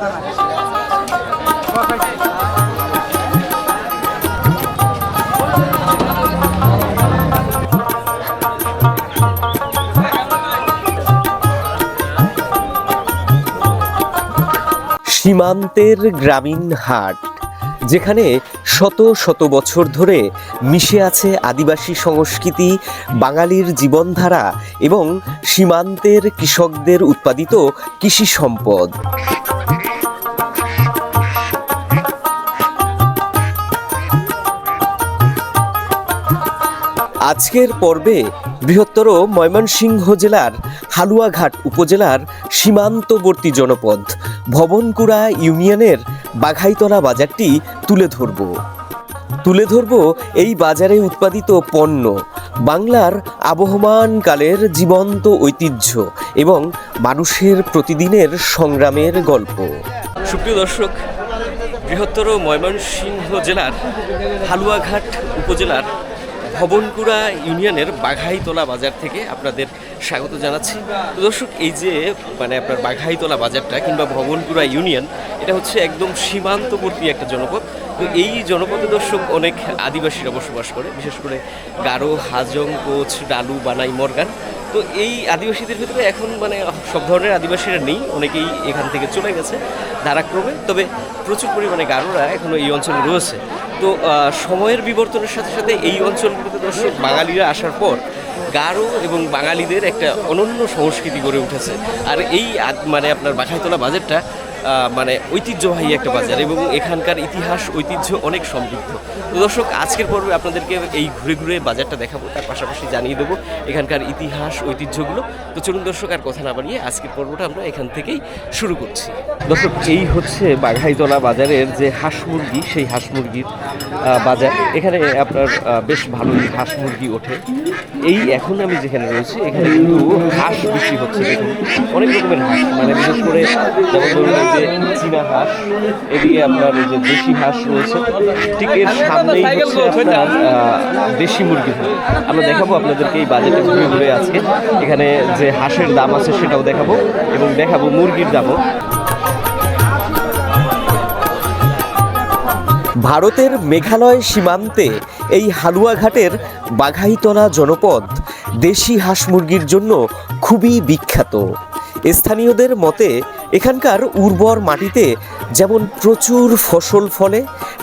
সীমান্তের গ্রামীণ হাট, যেখানে শত শত বছর ধরে মিশে আছে আদিবাসী সংস্কৃতি, বাঙালির জীবনধারা এবং সীমান্তের কৃষকদের উৎপাদিত কৃষি সম্পদ। আজকের পর্বে বৃহত্তর ময়মনসিংহ জেলার হালুয়াঘাট উপজেলার সীমান্তবর্তী জনপদ ভবনকুড়া ইউনিয়নের বাঘাইতলা বাজারটি তুলে ধরব। তুলে ধরব এই বাজারে উৎপাদিত পণ্য, বাংলার আবহমানকালের জীবন্ত ঐতিহ্য এবং মানুষের প্রতিদিনের সংগ্রামের গল্প। সুপ্রিয় দর্শক, বৃহত্তর ময়মনসিংহ জেলার হালুয়াঘাট উপজেলার ভবনকুড়া ইউনিয়নের বাঘাইতলা বাজার থেকে আপনাদের স্বাগত জানাচ্ছি। তো দর্শক, এই যে মানে আপনার বাঘাইতলা বাজারটা কিংবা ভবনকুড়া ইউনিয়ন, এটা হচ্ছে একদম সীমান্তবর্তী একটা জনপদ। তো এই জনপদে দর্শক অনেক আদিবাসীরা বসবাস করে, বিশেষ করে গারো, হাজং, কোচ, ডালু, বানাই, মর্গান। তো এই আদিবাসীদের ভিতরে এখন মানে সব ধরনের আদিবাসীরা নেই, অনেকেই এখান থেকে চলে গেছে ধারাক্রমে। তবে প্রচুর পরিমাণে গারোরা এখনও এই অঞ্চলে রয়েছে। তো সময়ের বিবর্তনের সাথে সাথে এই অঞ্চলগুলোতে দর্শক বাঙালিরা আসার পর গারো এবং বাঙালিদের একটা অনন্য সংস্কৃতি গড়ে উঠেছে। আর এই মানে আপনার বাঘাইতলা বাজেটটা মানে ঐতিহ্যবাহী একটা বাজার এবং এখানকার ইতিহাস, ঐতিহ্য অনেক সমৃদ্ধ। তো দর্শক, আজকের পর্বে আপনাদেরকে এই ঘুরে ঘুরে বাজারটা দেখাবো, তার পাশাপাশি জানিয়ে দেবো এখানকার ইতিহাস, ঐতিহ্যগুলো। তো চলুন দর্শক, আর কথা না বাড়িয়ে আজকের পর্বটা আমরা এখান থেকেই শুরু করছি। দর্শক, এই হচ্ছে বাঘাইতলা বাজারের যে হাঁস মুরগি, সেই হাঁস মুরগির বাজার। এখানে আপনার বেশ ভালোই হাঁস মুরগি ওঠে। এই এখন আমি যেখানে রয়েছি, এখানে কিন্তু হাঁস বেশি হচ্ছে। অনেক রকমের হাঁস মানে বিশেষ করে যেমন ধরুন যে চীনা হাঁস, এদিকে আপনার যে দেশি হাঁস রয়েছে, ঠিক এর সামনেই হচ্ছে আপনার দেশি মুরগি। আমরা দেখাবো আপনাদেরকে এই বাজেটে ঘুরে ঘুরে আজকে। এখানে যে হাঁসের দাম আছে সেটাও দেখাবো এবং দেখাবো মুরগির দামও। ভারতের মেঘালয় সীমান্তে এই হালুয়াঘাটের বাঘাইতলা জনপদ দেশি হাঁস মুরগির জন্য খুবই বিখ্যাত। স্থানীয়দের মতে এখানকার উর্বর মাটিতে যেমন প্রচুর ফসল ফলে,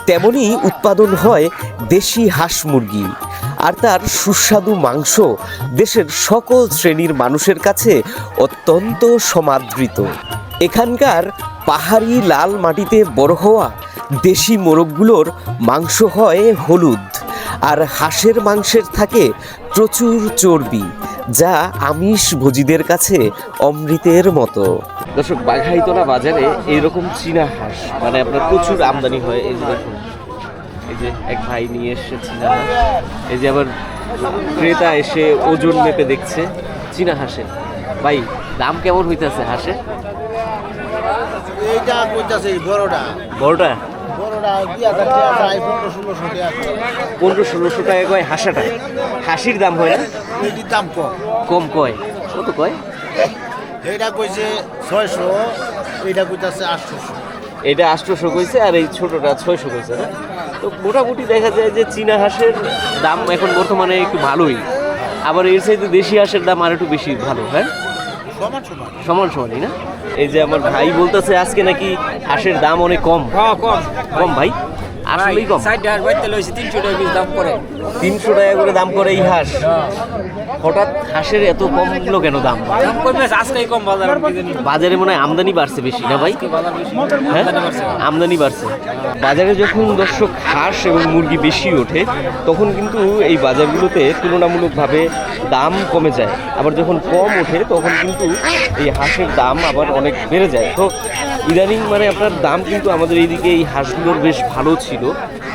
তেমনি উৎপাদন হয় দেশি হাঁস মুরগি। আর তার সুস্বাদু মাংস দেশের সকল শ্রেণির মানুষের কাছে অত্যন্ত সমাদৃত। এখানকার পাহাড়ি লাল মাটিতে বড় হওয়া দেশি মোরগগুলোর মাংস হয় হলুদ, আর হাঁসের মাংসের থাকে প্রচুর চর্বি, যা আমিষ ভোজীদের কাছে অমৃতের মতো। দর্শক বাঘাইতলা বাজারে এইরকম চীনা হাঁস মানে আপনার প্রচুর আমদানি হয়। এই যে দেখুন এই যে এক ভাই নিয়ে এসছে চীনা হাঁস। এই যে আবার ক্রেতা এসে ওজন মেপে দেখছে চীনা হাঁসের। ভাই দাম কেমন হইতেছে হাঁসে এইটা কইতাছে বড়টা। বড়টা? প্রায় পনেরো ষোলোশো টাকা পনেরো ষোলোশো টাকা কয় হাঁসাটা? হাসির দাম হয় না? দাম কম। কম কয়? কত কয়? এইটা কইছে ছয়শো এইটা কইতাছে আটশোশো। এটা আটশোশো কইছে আর এই ছোটটা ছয়শো কইছে না? তো মোটামুটি দেখা যায় যে চীনা হাঁসের দাম এখন বর্তমানে একটু ভালোই। আবার এর চাইতে দেশি হাঁসের দাম আর একটু বেশি ভালো হ্যাঁ? সমান সমান। সমান সমানই না? এই যে আমার ভাই বলতেছে আজকে নাকি হাঁসের দাম অনেক হ্যাঁ কম। কম ভাই? আসলেই কম। ষাট লইছি তিনশো টাকা পিস দাম করে তিনশো টাকা করে দাম করে এই হাঁস। হঠাৎ হাঁসের এত কম হলো কেন দাম? দাম কমে আজকেই কম বাজার মনে হয় আমদানি বাড়ছে বেশি না ভাই? হ্যাঁ। আমদানি বাড়ছে। বাজারে যখন দর্শক হাঁস এবং মুরগি বেশি ওঠে তখন কিন্তু এই বাজারগুলোতে তুলনামূলকভাবে দাম কমে যায়। আবার যখন কম ওঠে তখন কিন্তু এই হাঁসের দাম আবার অনেক বেড়ে যায়। তো ইদানিং মানে আপনার দাম কিন্তু আমাদের এইদিকে এই হাঁসগুলোর বেশ ভালো ছিল।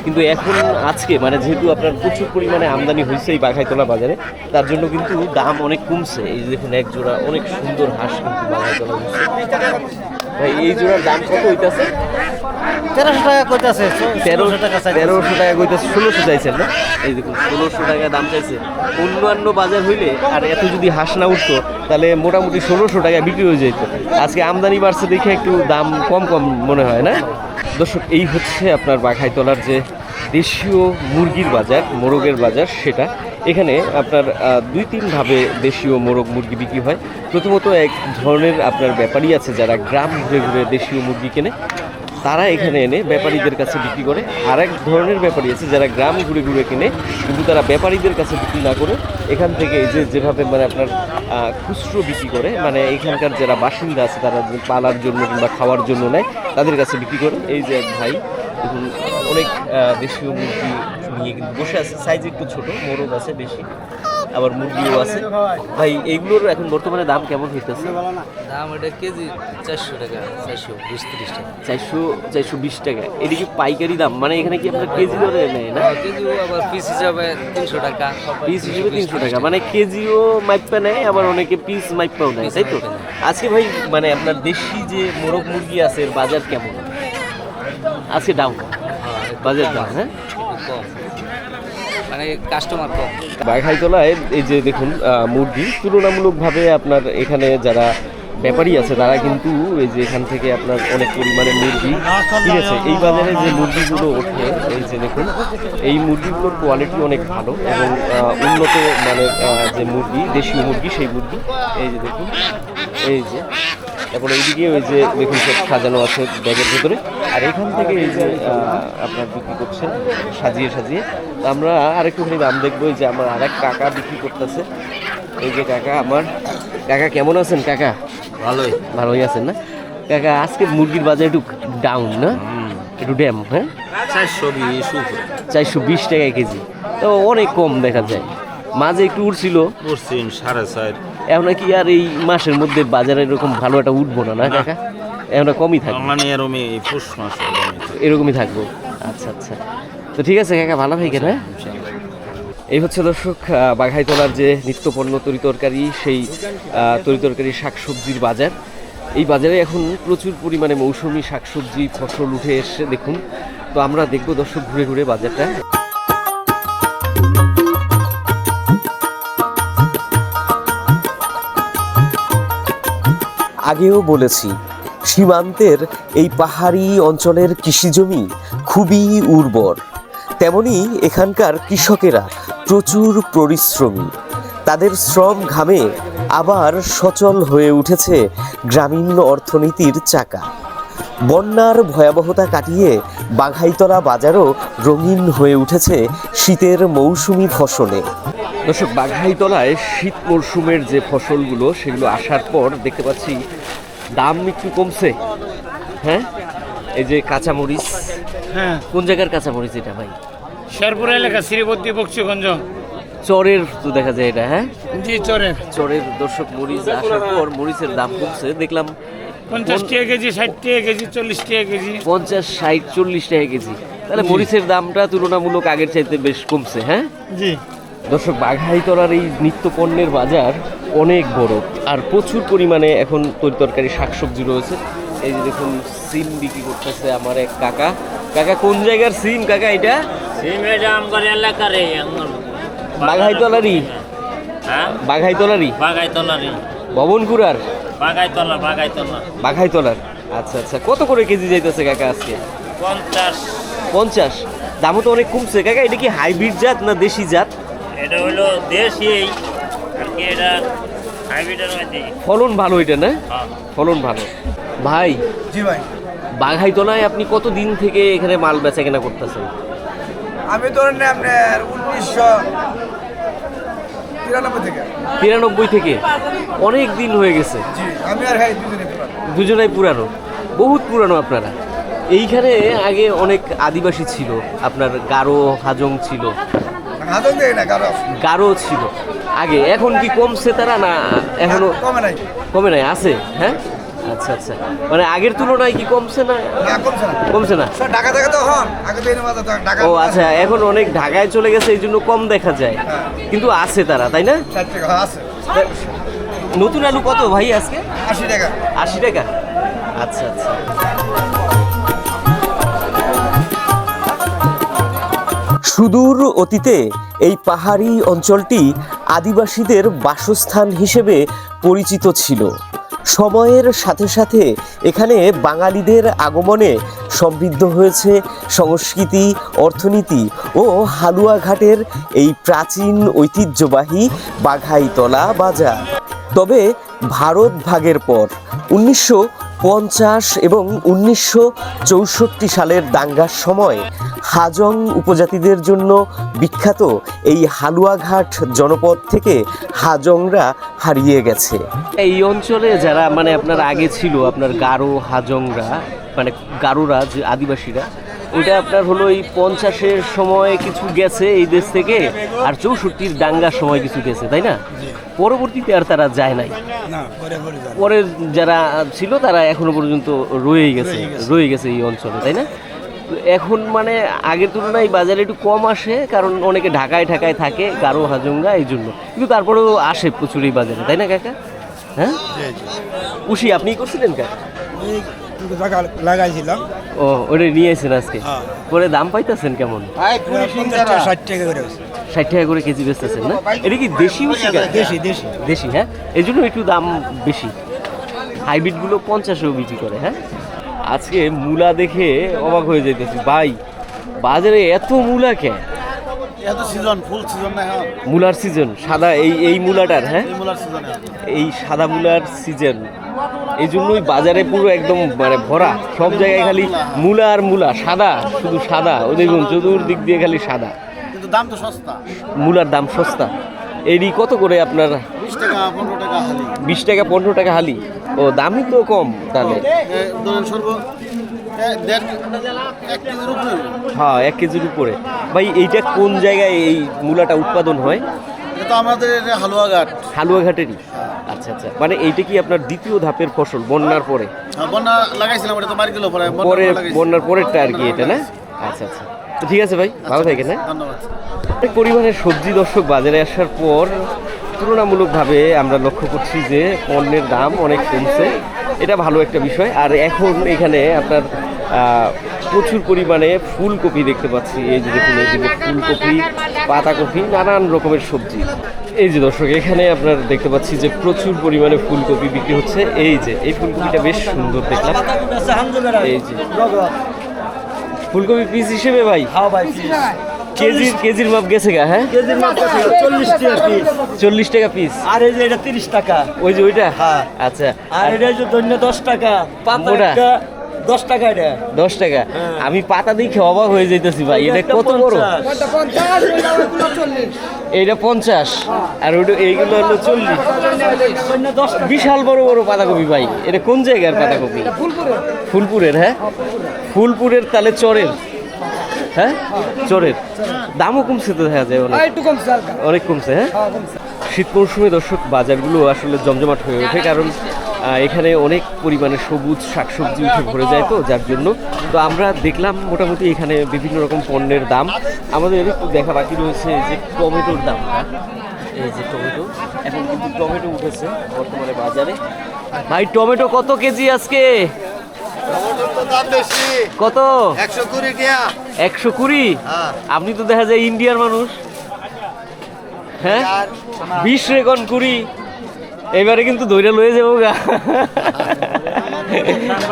কিন্তু এখন আজকে মানে যেহেতু আপনার প্রচুর পরিমাণে আমদানি হয়েছে এই বাঘাইতলা বাজারে, তার জন্য কিন্তু দাম অনেক কমছে। এই দেখুন, এক জোড়া অনেক সুন্দর হাঁস কিন্তু বাঘাইতলা ভাই, এই জোড়ার দাম কত হইতাছে? তেরোশো টাকা কইতাছে তেরোশো টাকা তেরোশো টাকা কইতেছে ষোলোশো চাইছেন না? এই দেখুন ষোলোশো টাকা দাম চাইছে। অন্যান্য বাজার হইলে আর এত যদি হাঁস না উঠতো তাহলে মোটামুটি ষোলোশো টাকা বিক্রি হয়ে যেত। আজকে আমদানি বাড়ছে দেখে একটু দাম কম কম মনে হয় না? দর্শক এই হচ্ছে আপনার বাঘাইতলার যে দেশীয় মুরগির বাজার মোরগের বাজার সেটা। এখানে আপনার দুই তিনভাবে দেশীয় মোরগ মুরগি বিক্রি হয়। প্রথমত এক ধরনের আপনার ব্যাপারই আছে যারা গ্রাম ঘুরে ঘুরে দেশীয় মুরগি কেনে। তারা এখানে এনে ব্যাপারীদের কাছে বিক্রি করে। আর এক ধরনের ব্যাপারী আছে যারা গ্রাম ঘুরে ঘুরে কিনে, কিন্তু তারা ব্যাপারীদের কাছে বিক্রি না করে এখান থেকে এই যে যেভাবে মানে আপনার খুচরো বিক্রি করে মানে এখানকার যারা বাসিন্দা আছে তারা পালার জন্য কিংবা খাওয়ার জন্য নেয়, তাদের কাছে বিক্রি করে। এই যে এক ভাই, দেখুন, অনেক দেশীয় মুরগি নিয়ে কিন্তু বসে আছে। সাইজ একটু ছোট, মোরগ আছে বেশি। আবার মুরগিও আছে। ভাই এইগুলোর এখন বর্তমানে দাম কেমন হইতেছে? দাম এটা কেজি চারশো টাকা চারশো বিশ তিরিশ টাকা। চারশো চারশো বিশ টাকা। এদিকে পাইকারি দাম মানে এখানে কি আপনার কেজি ধরে নেয় না? কেজি আবার পিস হিসাবে তিনশো টাকা পিস হিসেবে তিনশো টাকা। মানে কেজিও মাইপা নেয় আবার অনেকে পিস মাইপাও নেয় তাই তো? আজকে ভাই মানে আপনার দেশি যে মোরগ মুরগি আছে এর বাজার কেমন? আজকে ডাউন বাজার ডাউন হ্যাঁ? মানে কাস্টমার কম। বাঘাইতলায় এই যে দেখুন মুরগি, তুলনামূলকভাবে আপনার এখানে যারা ব্যাপারী আছে, তারা কিন্তু এই যে এখান থেকে আপনার অনেক পরিমাণে মুরগি কিনেছে। এই বাজারে যে মুরগিগুলো ওঠে, এই যে দেখুন, এই মুরগিগুলোর কোয়ালিটি অনেক ভালো এবং উন্নত মানের যে মুরগি, দেশীয় মুরগি, সেই মুরগি, এই যে দেখুন, এই যে তারপর এইদিকে ওই যে দেখুন সব সাজানো আছে ব্যাগের ভেতরে। আর এখান থেকে এই যে আপনার বিক্রি করছেন সাজিয়ে সাজিয়ে। তো আমরা আরেকটুখানি দাম দেখব যে আমার আরেক কাকা বিক্রি করতেছে। এই যে কাকা আমার। কাকা কেমন আছেন কাকা? ভালোই। ভালোই আছেন না? কাকা আজকে মুরগির বাজার একটু ডাউন না? একটু ড্যাম হ্যাঁ? চারশো বিশ চারশো বিশ টাকা কেজি। তো অনেক কম দেখা যায়। মাঝে একটু উঠছিল পশ্চিম সাড়ে চার এখন কি আর এই মাসের মধ্যে বাজারে এরকম ভালো একটা উঠবো না না কাকা? এখন কমই থাকবে। মানে পুষ মাস এরকমই থাকব। আচ্ছা আচ্ছা। তো ঠিক আছে কাকা ভালো থাকেন হ্যাঁ? এই হচ্ছে দর্শক বাঘাইতলার যে নিত্যপণ্য তরিতরকারি সেই আহ, তরিতরকারি শাকসবজির বাজার। এই বাজারে এখন প্রচুর পরিমাণে মৌসুমি শাকসবজি ফসল উঠে এসে দেখুন। তো আমরা দেখব দর্শক ঘুরে ঘুরে বাজারটা। আগেও বলেছি, সীমান্তের এই পাহাড়ি অঞ্চলের কৃষিজমি খুবই উর্বর। তেমনি এখানকার কৃষকেরা প্রচুর পরিশ্রমী। তাদের শ্রম ঘামে আবার সচল হয়ে উঠেছে গ্রামীণ অর্থনীতির চাকা। বন্যার ভয়াবহতা কাটিয়ে বাঘাইতলা বাজারও রঙিন হয়ে উঠেছে শীতের মৌসুমি ফসলে। দর্শক বাঘাইতলায় শীত মরশুমের যে ফসলগুলো সেগুলো আসার পর দেখতে পাচ্ছি দাম একটু কমছে। হ্যাঁ? এই যে কাঁচামরিচ। হ্যাঁ। কোন জায়গার কাঁচামরিচ এটা ভাই? শেরপুর এলাকা শ্রীবর্তী বক্সিগঞ্জ। চরের তো দেখা যায় এটা হ্যাঁ? জি চরের। চরের দর্শক মরিচ আসার পর মরিচের দাম কমছে। দেখলাম পঞ্চাশ টাকা কেজি ষাট টাকা কেজি চল্লিশ টাকা কেজি। পঞ্চাশ ষাট চল্লিশ টাকা কেজি। তাহলে মরিচের দামটা তুলনামূলক আগের চাইতে বেশ কমছে হ্যাঁ? জি। দর্শক বাঘাইতলার এই নিত্য পণ্যের বাজার অনেক বড় আর প্রচুর পরিমাণে এখন তরি তরকারি শাকসবজি রয়েছে। এই যে দেখুন সিম বিক্রি করতেছে আমার এক কাকা। কাকা কোন জায়গার সিম কাকা এটা? আমার এলাকার বাঘাইতলারই? হ্যাঁ? বাঘাইতলারই? বাগাইতলার ভবনপুরার বাগাইতলা বাগাইতলা বাঘাইতলার। আচ্ছা আচ্ছা কত করে কেজি যাইতেছে কাকা আজকে? পঞ্চাশ। পঞ্চাশ? দামও তো অনেক কমছে। কাকা এটা কি হাইব্রিড জাত না দেশি জাত? এটা হলো দেশি আর কি এটা হাইব্রিডের মধ্যে। ফলন ভালো এটা না? হ্যাঁ। ফলন ভালো। ভাই জি ভাই। বাঘাইতলায় আপনি কত দিন থেকে এখানে মাল বেচা কেনা করতেছেন? আমি ধরেন আপনার উনিশশো তিরানব্বই থেকে। তিরানব্বই থেকে? অনেক দিন হয়ে গেছে। জি আমি আর হ্যাঁ দুজনে দুজনাই পুরানো? বহুত পুরানো আপনারা। এইখানে আগে অনেক আদিবাসী ছিল আপনার গারো হাজং ছিল। গারো ছিল। আগে এখন কি কমছে তারা না এখনও? কমে নাই। কমে নাই আছে? হ্যাঁ? আচ্ছা আচ্ছা। মানে আগের তুলনায় কি কমছে না? কমছে না। কমছে না? ঢাকা থেকে তো হন। আগে ঢাকা ও আচ্ছা এখন অনেক ঢাকায় চলে গেছে এই জন্য কম দেখা যায়। কিন্তু আছে তারা তাই না? আছে। নতুন আলু কত ভাই আজকে? আশি টাকা। আশি টাকা? আচ্ছা আচ্ছা। সুদূর অতীতে এই পাহাড়ি অঞ্চলটি আদিবাসীদের বাসস্থান হিসেবে পরিচিত ছিল। সময়ের সাথে সাথে এখানে বাঙালিদের আগমনে সমৃদ্ধ হয়েছে সংস্কৃতি, অর্থনীতি ও হালুয়াঘাটের এই প্রাচীন ঐতিহ্যবাহী বাঘাইতলা বাজার। তবে ভারত ভাগের পর উনিশশো পঞ্চাশ এবং উনিশশো চৌষট্টি সালের দাঙ্গার সময় হাজং উপজাতিদের জন্য বিখ্যাত এই হালুয়াঘাট জনপদ থেকে হাজংরা হারিয়ে গেছে। এই অঞ্চলে যারা মানে আপনার আগে ছিল আপনার গারো হাজংরা মানে গারোরা যে আদিবাসীরা ওইটা আপনার হলো এই পঞ্চাশের সময় কিছু গেছে এই দেশ থেকে আর চৌষট্টির দাঙ্গার সময় কিছু গেছে তাই না? পরবর্তীতে আর তারা যায় নাই। পরে যারা ছিল তারা এখনও পর্যন্ত রয়েই গেছে রয়ে গেছে এই অঞ্চলে তাই না? এখন মানে আগের তুলনায় বাজারে একটু কম আসে কারণ অনেকে ঢাকায় ঢাকায় থাকে গারো হাজুঙ্গা এই জন্য। কিন্তু তারপরেও আসে প্রচুর এই বাজারে তাই না কাকা? হ্যাঁ? উশি আপনি করছিলেন কাকা? লাগাইছিলাম। ও ওটা নিয়ে এসেছেন আজকে? হ্যাঁ। পরে দাম পাইতেছেন কেমন? ষাট টাকা করে ষাট টাকা করে কেজি বেচতেছেন না? এটা কি দেশি কাকা? দেশি দেশি। দেশি হ্যাঁ? এই জন্য একটু দাম বেশি। হাইব্রিডগুলো পঞ্চাশেও বিক্রি করে হ্যাঁ? আজকে মূলা দেখে অবাক হয়ে যাইতেছি। ভাই বাজারে এত মূলা কে এত সিজন ফুল সিজন না মূলার সিজন সাদা এই এই মূলাটার হ্যাঁ? এই সাদা মূলার সিজন এই জন্যই বাজারে পুরো একদম মানে ভরা। সব জায়গায় খালি মূলা আর মূলা সাদা শুধু সাদা। ও দেখুন চতুর্দিক দিয়ে খালি সাদা। কিন্তু দাম তো সস্তা। মূলার দাম সস্তা। এরই কত করে আপনার? বিশ টাকা পনেরো টাকা হালি। বিশ টাকা পনেরো টাকা হালি। ও দামই তো কম তাহলে। হ্যাঁ এক কেজির উপরে। ভাই এইটা কোন জায়গায় এই মূলাটা উৎপাদন হয়? এটা তো আমাদের হালুয়াঘাট হালুয়াঘাটেরই আচ্ছা আচ্ছা। মানে এইটা কি আপনার দ্বিতীয় ধাপের ফসল বন্যার পরে? হ্যাঁ, বন্যা লাগাইছিলাম ওটা তো মারি দিল পরে পরে বন্যার পরেরটা আর কি এটা না? আচ্ছা আচ্ছা। ঠিক আছে ভাই ভালো থাকেন হ্যাঁ? ধন্যবাদ। পরিমাণের সবজি দর্শক বাজারে আসার পর তুলনামূলকভাবে আমরা লক্ষ্য করছি যে পণ্যের দাম অনেক কমছে। এটা ভালো একটা বিষয়। আর এখন এখানে আপনার প্রচুর পরিমাণে ফুলকপি দেখতে পাচ্ছি। এই যে দেখুন এইদিকে ফুলকপি, পাতাকপি, নানান রকমের সবজি। এই যে দর্শক, এখানে আপনার দেখতে পাচ্ছি যে প্রচুর পরিমাণে ফুলকপি বিক্রি হচ্ছে। এই যে, এই ফুলকপিটা বেশ সুন্দর দেখলাম। এই যে। ফুলকপি পিস হিসেবে ভাই? ভাই কেজির কেজির মাপ গেছে গা হ্যাঁ? চল্লিশ টাকা পিস। চল্লিশ টাকা পিস। আর এই যে এটা তিরিশ টাকা। ওই যে ওইটা? হ্যাঁ। আচ্ছা। আর এটা যে দৈন্য দশ টাকা। পাতা দশ টাকা এটা। দশ টাকা? আমি পাতা দেখে অবাক হয়ে যাইতেছি ভাই এটা কত বড়। এইটা পঞ্চাশ। আর ওইটা এইগুলো হলো চল্লিশ। বিশাল বড় বড় পাতাকপি ভাই। এটা কোন জায়গার পাতাকপি? ফুলপুরের। হ্যাঁ? ফুলপুরের। তাহলে চরের হ্যাঁ? চরের। দামও কমছে তো দেখা যায় অনেক। একটু কমছে অনেক কমছে হ্যাঁ? শীত মৌসুমে দর্শক বাজারগুলো আসলে জমজমাট হয়ে ওঠে কারণ এখানে অনেক পরিমাণে সবুজ শাকসবজি উঠে ভরে যায় তো যার জন্য। তো আমরা দেখলাম মোটামুটি এখানে বিভিন্ন রকম পণ্যের দাম। আমাদের একটু দেখা বাকি রয়েছে যে টমেটোর দামটা এই যে টমেটো। এখন কিন্তু টমেটো উঠেছে বর্তমানে বাজারে। ভাই টমেটো কত কেজি আজকে? কত? একশো কুড়ি কুড়ি? আপনি তো দেখা যায় ইন্ডিয়ার মানুষ। হ্যাঁ? বিশ রেকন কুড়ি। এবারে কিন্তু দইটা লয়ে যাব গা।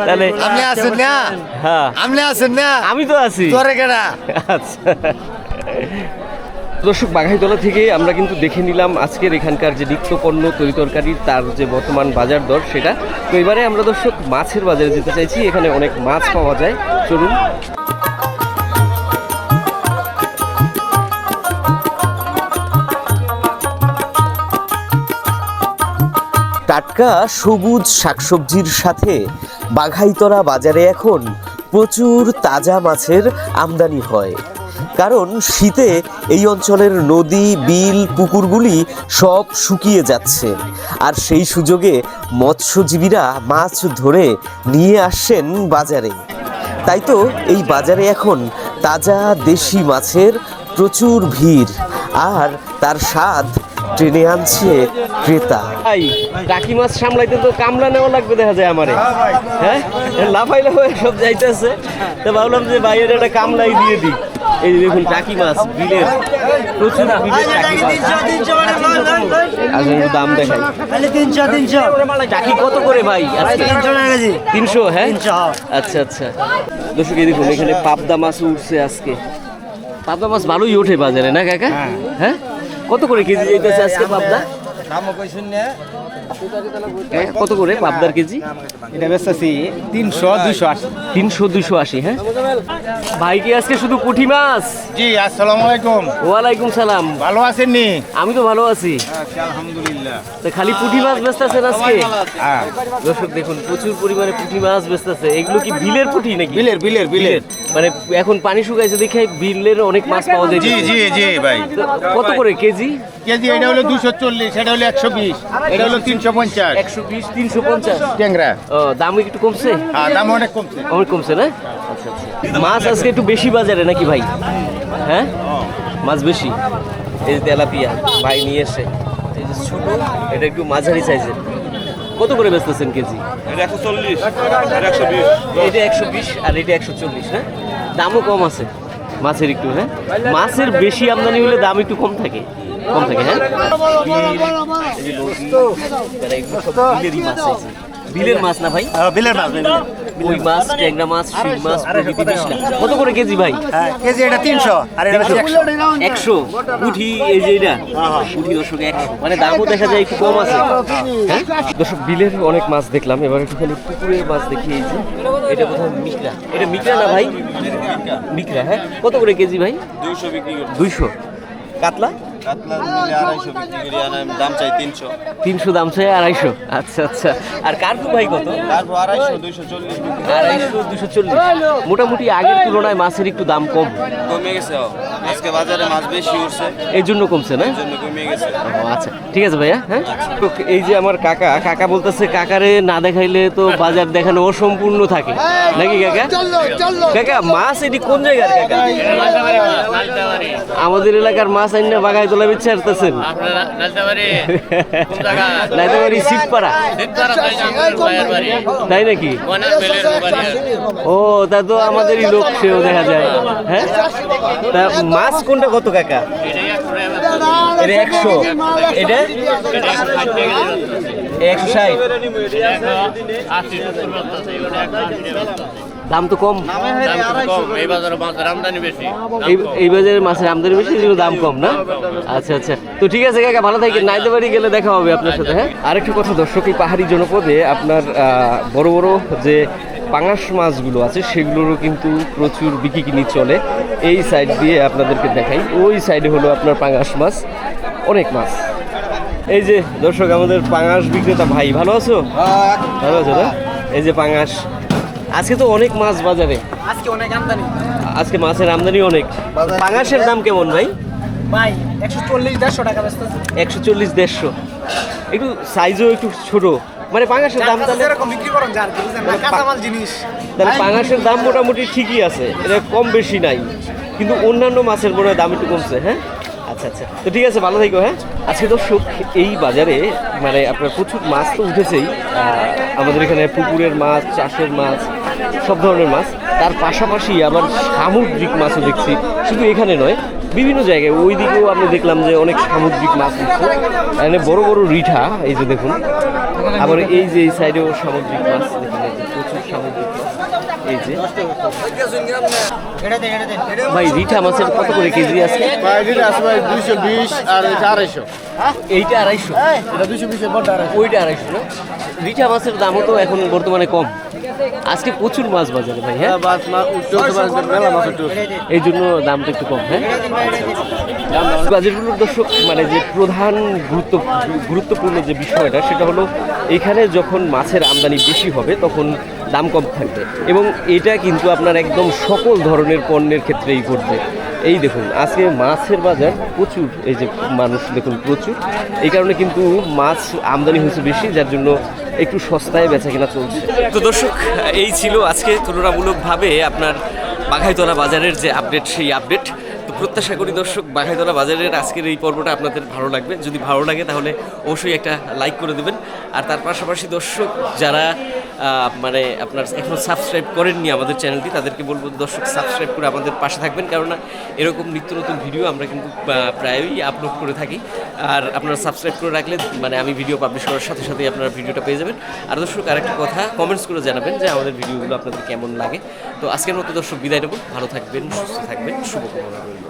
তাহলে আপনি আছেন না? হ্যাঁ। আপনি আছেন না? আমি তো আছি। তোরে কেনা আচ্ছা। দর্শক, বাঘাইতলা থেকে আমরা কিন্তু দেখে নিলাম আজকের এখানকার যে নিত্য পণ্য তরি তরকারির তার যে বর্তমান বাজার দর সেটা। তো এবারে আমরা দর্শক, মাছের বাজারে যেতে চাইছি। এখানে অনেক মাছ পাওয়া যায়। চলুন। টাটকা, সবুজ শাকসবজির সাথে বাঘাইতলা বাজারে এখন প্রচুর তাজা মাছের আমদানি হয়। কারণ শীতে এই অঞ্চলের নদী বিল পুকুরগুলি সব শুকিয়ে যাচ্ছে। আর সেই সুযোগে মৎস্যজীবীরা মাছ ধরে নিয়ে আসছেন বাজারে। তাই তো এই বাজারে এখন তাজা দেশি মাছের প্রচুর ভিড় আর তার স্বাদ টেনে আনছে ক্রেতা। ভাই টাকি মাছ সামলাইতে তো কামলা নেওয়া লাগবে দেখা যায় আমারে। হ্যাঁ লাফাই লাফাই সব যাইতেছে। তো ভাবলাম যে ভাইয়ের একটা কামলাই দিয়ে দিই। এই দেখুন টাকি মাছ বিলের প্রচুর বিলের টাকি মাছ। আসলে একটু দাম দেখাই। তিনশো তিনশো। টাকি কত করে ভাই আজকে? তিনশো টাকা তিনশো হ্যাঁ? তিনশো আচ্ছা আচ্ছা। দর্শক এই দেখুন এখানে পাবদা মাছ উঠছে আজকে। পাবদা মাছ ভালোই ওঠে বাজারে না কাকা? হ্যাঁ। কত করে কেজি যাইতেছে আজকে পাবদা? হ্যাঁ, কত করে পাবদার কেজি? এটা বেচতেছি তিনশো দুইশো আশি। তিনশো দুশো আশি হ্যাঁ? ভাই কি আজকে শুধু পুঁটি মাছ? জি আসসালামু আলাইকুম। ওয়ালাইকুম সালাম। ভালো আছেন নি? আমি তো ভালো আছি। আলহামদুলিল্লাহ। তো খালি পুঁটি মাছ বেচতেছেন আজকে? হ্যাঁ। দর্শক দেখুন প্রচুর পরিমাণে পুঁটি মাছ বেচতেছে। এগুলো কি বিলের পুঁটি নাকি? বিলের বিলের। বিলের। মানে এখন পানি শুকাইছে দেখে বিলের অনেক মাছ পাওয়া যায়। জি জি জি ভাই। কত করে কেজি? কেজি এটা হলো দুশো চল্লিশ এটা হলো একশো বিশ এটা হলো তিনশো পঞ্চাশ। একশো বিশ তিনশো পঞ্চাশ। ট্যাংরা। ও দাম একটু কমছে? হ্যাঁ দাম অনেক কমছে। অনেক কমছে না? আচ্ছা আচ্ছা। মাছ আজকে একটু বেশি বাজারে নাকি ভাই? হ্যাঁ? মাছ বেশি। এই যে তেলাপিয়া ভাই নিয়ে এসে। এই যে ছোট এটা একটু মাঝারি সাইজের। কত করে বেচতেছেন কেজি? এটা একশো বিশ আর এটা একশো চল্লিশ হ্যাঁ? দামও কম আছে মাছের একটু হ্যাঁ? মাছের বেশি আমদানি হলে দাম একটু কম থাকে। কম থাকে হ্যাঁ। বিলের মাছ না ভাই? বিলের মাছ ওই মাছ। ট্যাংরা মাছ শিং মাছ প্রভৃতি বেশি না। কত করে কেজি ভাই? কেজি এটা তিনশো আর এটা একশো। একশো? পুঁঠি এই যে এটা? পুঁঠি দর্শক একশো। মানে দামও দেখা যায় একটু কম আছে। হ্যাঁ? দর্শক বিলের অনেক মাছ দেখলাম। এবার একটুখানি পুকুরের মাছ দেখি এই যে এটা কোথাও মিকরা। এটা মিকরা না ভাই? মিকরা। হ্যাঁ? কত করে কেজি ভাই? দুইশো বিক্রি দুইশো। কাতলা? কাতলা আড়াইশো বিক্রি করি দাম চাই তিনশো। তিনশো দাম চাই আড়াইশো। আচ্ছা আচ্ছা। আর কার্পু ভাই কত? আড়াইশো দুইশো চল্লিশ আড়াইশো দুশো চল্লিশ। মোটামুটি আগের তুলনায় মাছের একটু দাম কম। কমে গেছে। আজকে বাজারে মাছ বেশি উঠছে। এই জন্য কমছে না? এই জন্য কমে গেছে। আচ্ছা। ঠিক আছে ভাইয়া হ্যাঁ? তো এই যে আমার কাকা কাকা বলতেছে কাকারে না দেখাইলে তো বাজার দেখানো অসম্পূর্ণ থাকে। নাকি কাকা? কাকা মাছ এটি কোন জায়গার কাকা? আমাদের এলাকার মাছ আইনা বাগাই তোলা বিচ্ছে আসতেছেন নাইতাবাড়ি। সিটপাড়া তাই নাকি? ও তা তো আমাদেরই লোক সেও দেখা যায়। হ্যাঁ? তা মাছ কোনটা কত কাকা? এটা একশো। এটা একশো ষাট। দাম তো কম। এই এই বাজারে মাছের আমদানি বেশি এই দাম কম না? আচ্ছা আচ্ছা। তো ঠিক আছে কাকা ভালো থাকেন। নাইতে বাড়ি গেলে দেখা হবে আপনার সাথে হ্যাঁ? আরেকটা কথা দর্শক এই পাহাড়ি জনপদে আপনার আহ, বড় বড় যে পাঙাশ মাছগুলো আছে সেগুলোরও কিন্তু প্রচুর বিকিকিনি চলে। এই সাইড দিয়ে আপনাদেরকে দেখাই। ওই সাইডে হলো আপনার পাঙাশ মাছ। অনেক মাছ। এই যে দর্শক আমাদের পাঙাশ বিক্রেতা ভাই ভালো আছো? ভালো আছো না? এই যে পাঙাশ। আজকে তো অনেক মাছ বাজারে। আজকে অনেক আমদানি। আজকে মাছের আমদানি অনেক। পাঙাশের দাম কেমন ভাই? ভাই একশো চল্লিশ দেড়শো টাকা একশো চল্লিশ দেড়শো। একটু সাইজও একটু ছোট। মানে পাঙাশের দাম তাহলে এরকম বিক্রি করেন যার কি বুঝলেন জিনিস। তাহলে পাঙাশের দাম মোটামুটি ঠিকই আছে এটা কম বেশি নাই। কিন্তু অন্যান্য মাছের মনে দাম একটু কমছে হ্যাঁ? আচ্ছা আচ্ছা। তো ঠিক আছে, ভালো থাকো হ্যাঁ? আজকে দর্শক, এই বাজারে মানে আপনার প্রচুর মাছ তো উঠেছেই। আমাদের এখানে পুকুরের মাছ, চাষের মাছ, সব ধরনের মাছ। তার পাশাপাশি আবার সামুদ্রিক মাছও দেখছি। শুধু এখানে নয়, বিভিন্ন জায়গায়। ওই দিকেও আমি দেখলাম যে অনেক সামুদ্রিক মাছ উঠছে। এখানে বড় বড় রিঠা, এই যে দেখুন। আবার এই যে এই সাইডেও সামুদ্রিক মাছ দেখুন এই যে প্রচুর সামুদ্রিক মাছ যে ভাই রিঠা মাছের কত করে কেজি আছে? এটা আছে ভাই দুইশো বিশ আর আড়াইশো। এইটা আড়াইশো। এটা দুইশো বিশের বড় আড়াইশো। ওইটা আড়াইশো না? রিঠা মাছের দামও তো এখন বর্তমানে কম। আজকে প্রচুর মাছ বাজারে ভাই হ্যাঁ? মাছ মেলা মাছ উঠতে। এই জন্য দামটা একটু কম হ্যাঁ? বাজারগুলোর দর্শক মানে যে প্রধান গুরুত্ব গুরুত্বপূর্ণ যে বিষয়টা সেটা হলো এখানে যখন মাছের আমদানি বেশি হবে তখন দাম কম থাকবে। এবং এটা কিন্তু আপনার একদম সকল ধরনের পণ্যের ক্ষেত্রেই ঘটবে। এই দেখুন, আজকে মাছের বাজার প্রচুর, এই যে মানুষ দেখুন প্রচুর। এই কারণে কিন্তু মাছ আমদানি হয়েছে বেশি, যার জন্য একটু সস্তায় বেচা কেনা চলছে। তো দর্শক, এই ছিল আজকে তুলনামূলকভাবে আপনার বাঘাইতলা বাজারের যে আপডেট সেই আপডেট তো প্রত্যাশা করি দর্শক, বাঘাইতলা বাজারের আজকের এই পর্বটা আপনাদের ভালো লাগবে। যদি ভালো লাগে তাহলে অবশ্যই একটা লাইক করে দেবেন। আর তার পাশাপাশি দর্শক, যারা মানে আপনার এখনও সাবস্ক্রাইব করেননি আমাদের চ্যানেলটি তাদেরকে বলব দর্শক সাবস্ক্রাইব করে আমাদের পাশে থাকবেন, কেননা এরকম নিত্য নতুন ভিডিও আমরা কিন্তু প্রায়ই আপলোড করে থাকি। আর আপনারা সাবস্ক্রাইব করে রাখলে মানে আমি ভিডিও পাবলিশ করার সাথে সাথেই আপনারা ভিডিওটা পেয়ে যাবেন। আর দর্শক, আরেকটা কথা কমেন্টস করে জানাবেন যে আমাদের ভিডিওগুলো আপনাদের কেমন লাগে। তো আজকের মতো দর্শক বিদায় নেব, ভালো থাকবেন, সুস্থ থাকবেন, শুভকামনা রইল।